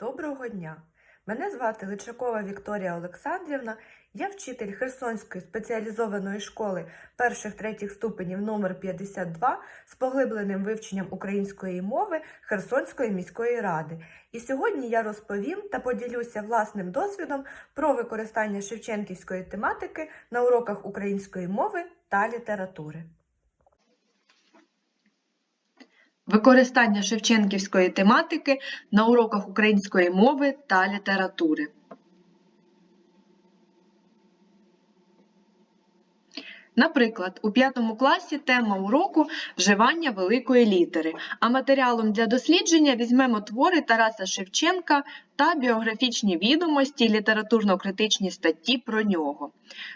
Доброго дня! Мене звати Личакова Вікторія Олександрівна. Я вчитель Херсонської спеціалізованої школи перших-третіх ступенів номер 52 з поглибленим вивченням української мови Херсонської міської ради. І сьогодні я розповім та поділюся власним досвідом про використання шевченківської тематики на уроках української мови та літератури. Використання шевченківської тематики на уроках української мови та літератури. Наприклад, у п'ятому класі тема уроку вживання великої літери, а матеріалом для дослідження візьмемо твори Тараса Шевченка та біографічні відомості літературно-критичні статті про нього.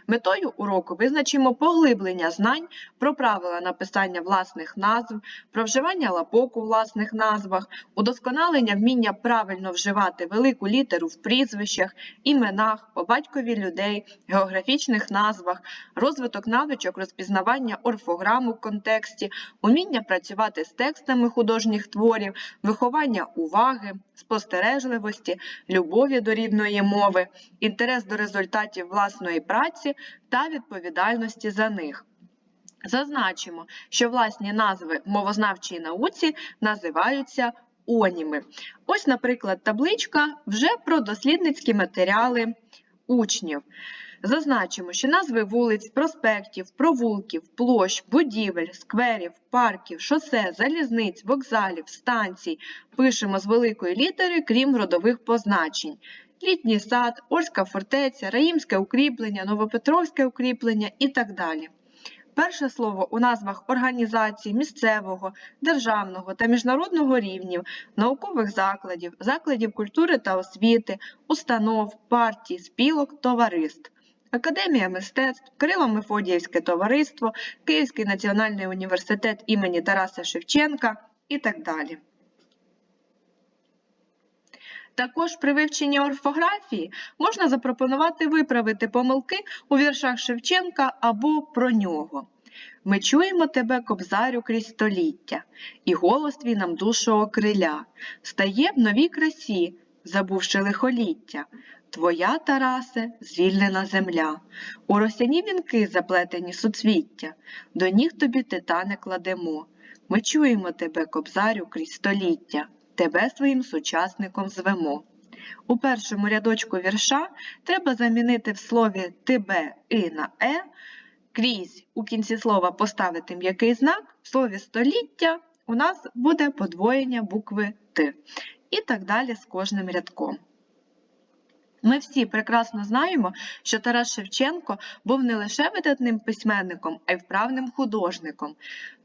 Метою уроку визначимо поглиблення знань про правила написання власних назв, про вживання лапок у власних назвах, удосконалення вміння правильно вживати велику літеру в прізвищах, іменах, по батькові людей, географічних назвах, розвиток навичок розпізнавання орфограм у контексті, уміння працювати з текстами художніх творів, виховання уваги, спостережливості, любові до рідної мови, інтерес до результатів власної праці та відповідальності за них. Зазначимо, що власні назви мовознавчій науці називаються оніми. Ось, наприклад, табличка вже про дослідницькі матеріали учнів. Зазначимо, що назви вулиць, проспектів, провулків, площ, будівель, скверів, парків, шосе, залізниць, вокзалів, станцій пишемо з великої літери, крім родових позначень. Літній сад, Ольська фортеця, Раїмське укріплення, Новопетровське укріплення і так далі. Перше слово у назвах організацій місцевого, державного та міжнародного рівнів, наукових закладів, закладів культури та освіти, установ, партій, спілок, товариств. Академія мистецтв, Кирило-Мефодіївське товариство, Київський національний університет імені Тараса Шевченка і так далі. Також при вивченні орфографії можна запропонувати виправити помилки у віршах Шевченка або про нього. Ми чуємо тебе, кобзарю, крізь століття, і голос твій нам душу окриля, стає в новій красі, забувши лихоліття. Твоя, Тарасе, звільнена земля, у росяні вінки заплетені суцвіття, до ніг тобі титани кладемо. Ми чуємо тебе, кобзарю, крізь століття, тебе своїм сучасником звемо. У першому рядочку вірша треба замінити в слові тебе і на е, крізь у кінці слова поставити м'який знак, в слові століття у нас буде подвоєння букви Т. І так далі з кожним рядком. Ми всі прекрасно знаємо, що Тарас Шевченко був не лише видатним письменником, а й вправним художником.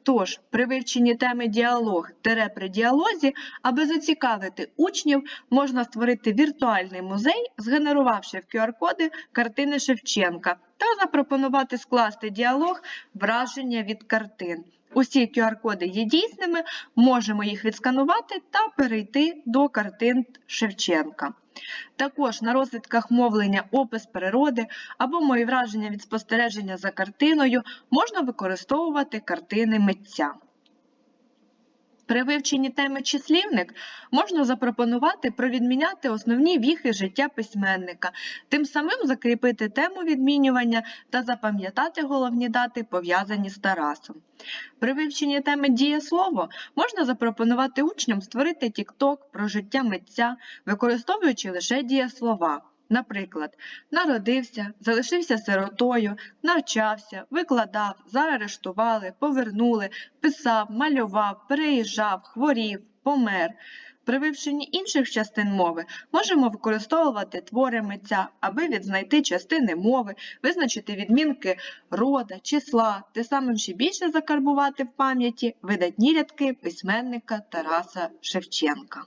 Тож, при вивченні теми діалог тере при діалозі, аби зацікавити учнів, можна створити віртуальний музей, згенерувавши в QR-коди картини Шевченка, та запропонувати скласти діалог враження від картин. Усі QR-коди є дійсними, можемо їх відсканувати та перейти до картин Шевченка. Також на розвитках мовлення опис природи або мої враження від спостереження за картиною можна використовувати картини митця. При вивченні теми числівник можна запропонувати провідміняти основні віхи життя письменника, тим самим закріпити тему відмінювання та запам'ятати головні дати, пов'язані з Тарасом. При вивченні теми дієслово можна запропонувати учням створити TikTok про життя митця, використовуючи лише дієслова. Наприклад, народився, залишився сиротою, навчався, викладав, заарештували, повернули, писав, малював, переїжджав, хворів, помер. При вивченні інших частин мови можемо використовувати твори митця, аби відзнайти частини мови, визначити відмінки рода, числа, тим самим ще більше закарбувати в пам'яті видатні рядки письменника Тараса Шевченка.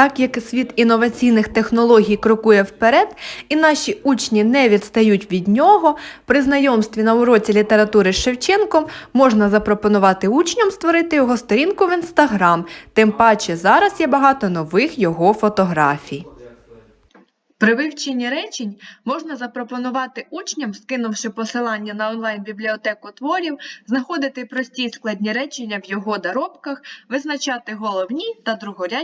Так як світ інноваційних технологій крокує вперед, і наші учні не відстають від нього, при знайомстві на уроці літератури з Шевченком можна запропонувати учням створити його сторінку в інстаграм, тим паче зараз є багато нових його фотографій. При вивченні речень можна запропонувати учням, скинувши посилання на онлайн-бібліотеку творів, знаходити прості й складні речення в його доробках, визначати головні та другорядні